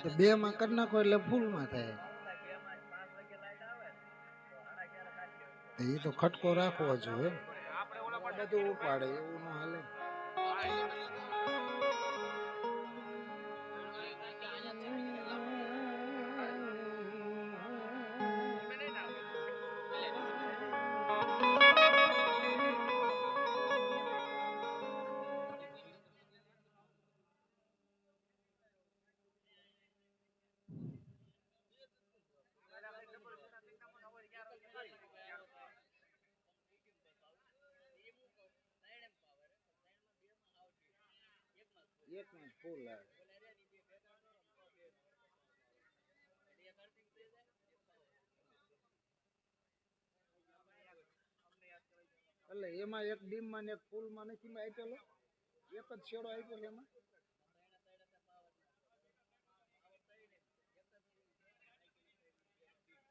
તો બે માં કરી નાખો એટલે ફૂલમાં થાય એ તો ખટકો રાખવો જોઈએ બધું ઉપાડે એવું ન હાલે. એક મિનિટ, ફૂલ આવે. એટલે એમાં એક ડીમમાં ને એક ફૂલમાં નથી આપેલો? એક જ છેડો આપેલો એમાં?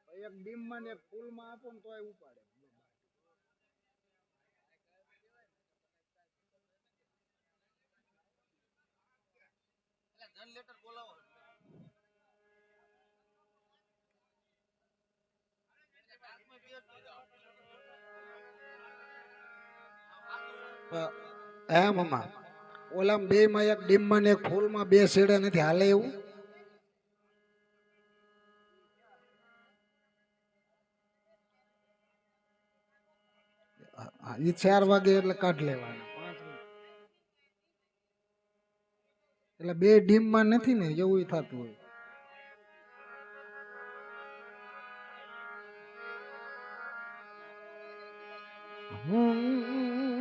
એક ડીમમાં ને એક ફૂલમાં આપો ને તોય ઉપાડે. હે મમ્મા ઓલામ બે માં એક ડીમ માં ને એક ફૂલ માં બે શેડા નથી હાલે એવું એ ચાર વાગે એટલે કાઢ લેવાના એટલે બે ડીમમાં નથી ને એવું થતું હોય. એ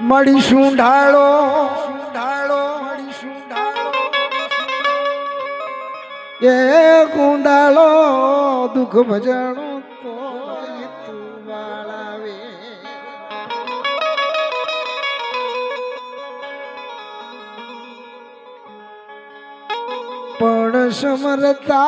મળીશું ઢાળો. ઢાળો મળીશું ઢાળો. એ ગુંડાળો દુઃખ ભજાણો તો તું વાળાવે પણ સમરતા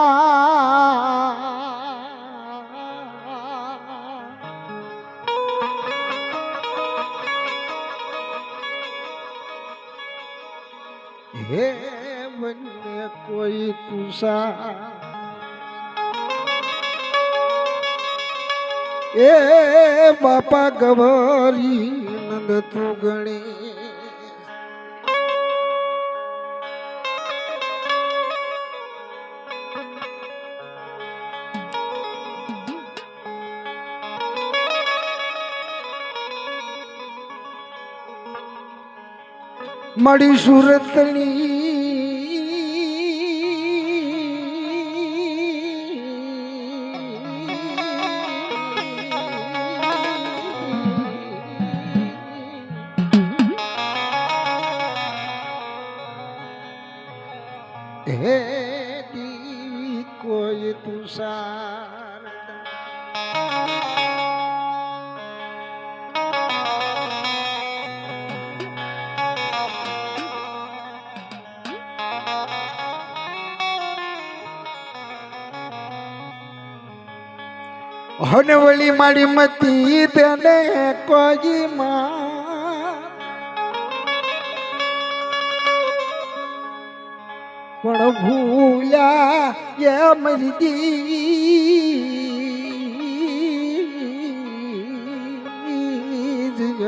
કોઈ કુસા એ બાપા ગભરી નંદ તું ગણી મળી સુરતની મારી મતી તેને કોઈ માં પણ ભૂલ્યા એ મરદી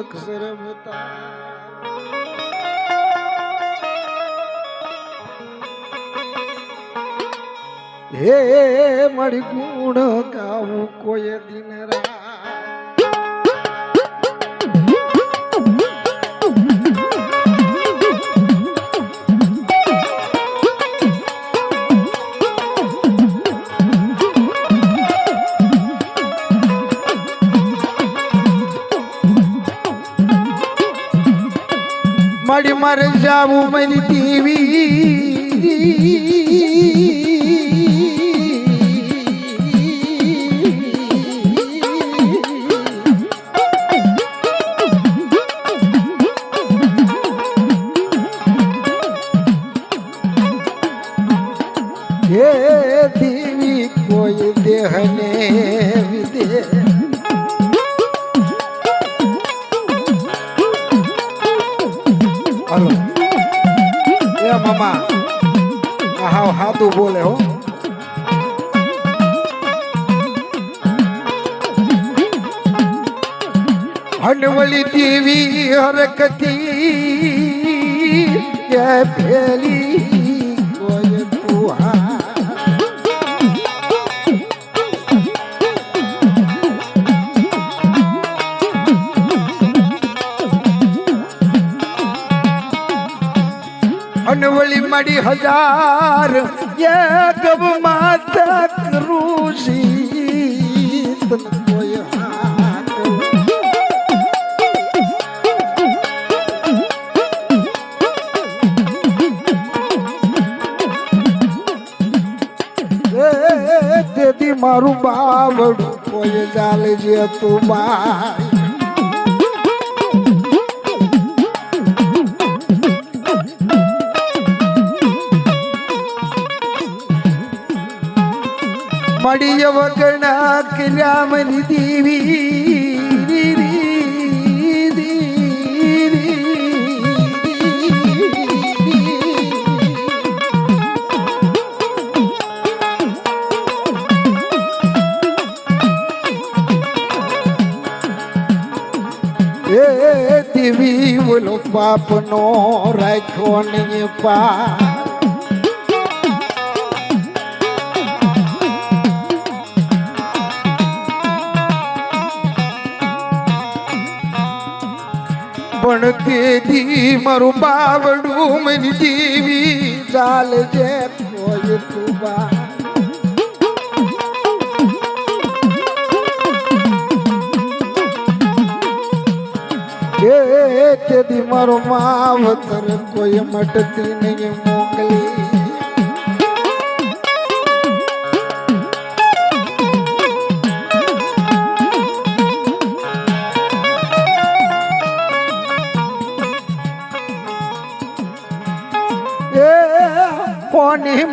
અક્ષર હે મારી ગુણ ગાવું કોઈ દિન રાત મારી મારે જાવું મારી દેવી મળી હજાર એક માતા કૃષિ તેથી મારું બાવડું કોઈ ચાલે છે તું બાઈ મળી વગણા કિરામની દેવી એ દેવી બોલો બાપનો રાખ્યો નહીં પા પણ તેથી મારું બાવડું મની જીવી ચાલ જે કોઈ તુબા એ તેથી મારો માવતર કોઈ મટતી નહીં મોકલી.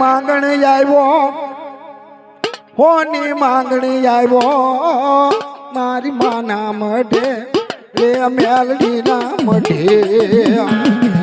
માંગણી આવ્યો. હોની માંગણી આવ્યો? મારી માના મઢે રે મેલડી ના મઢે.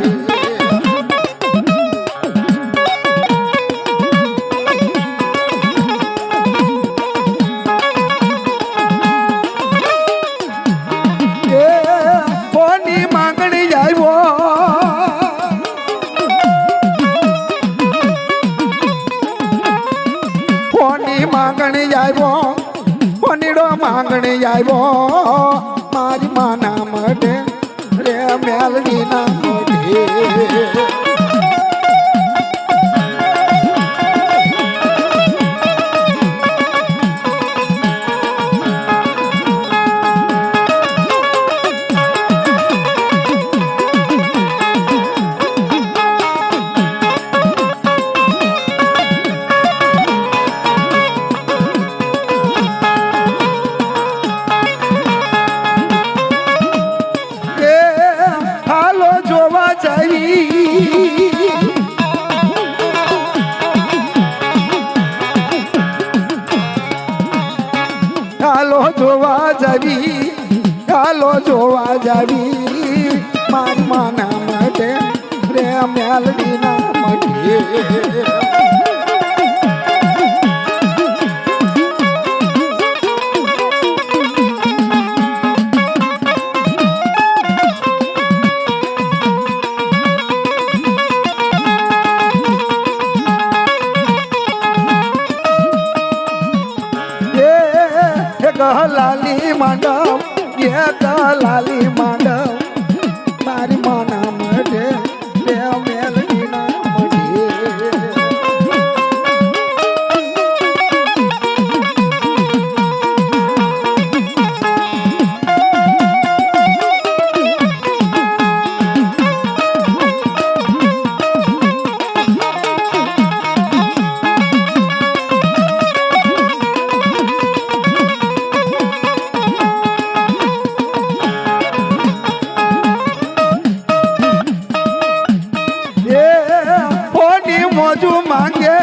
મોજું માંગે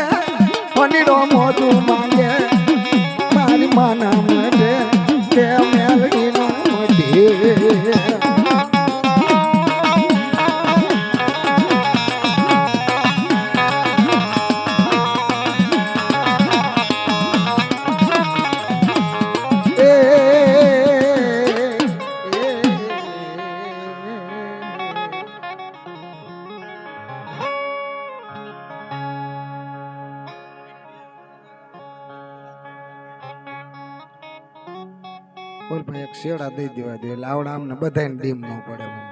પનીડો મોજું માંગે. મારી માના બેસી દેવા દે. એટલે આવડે આમને ડીમ ન પડે મમ્મા.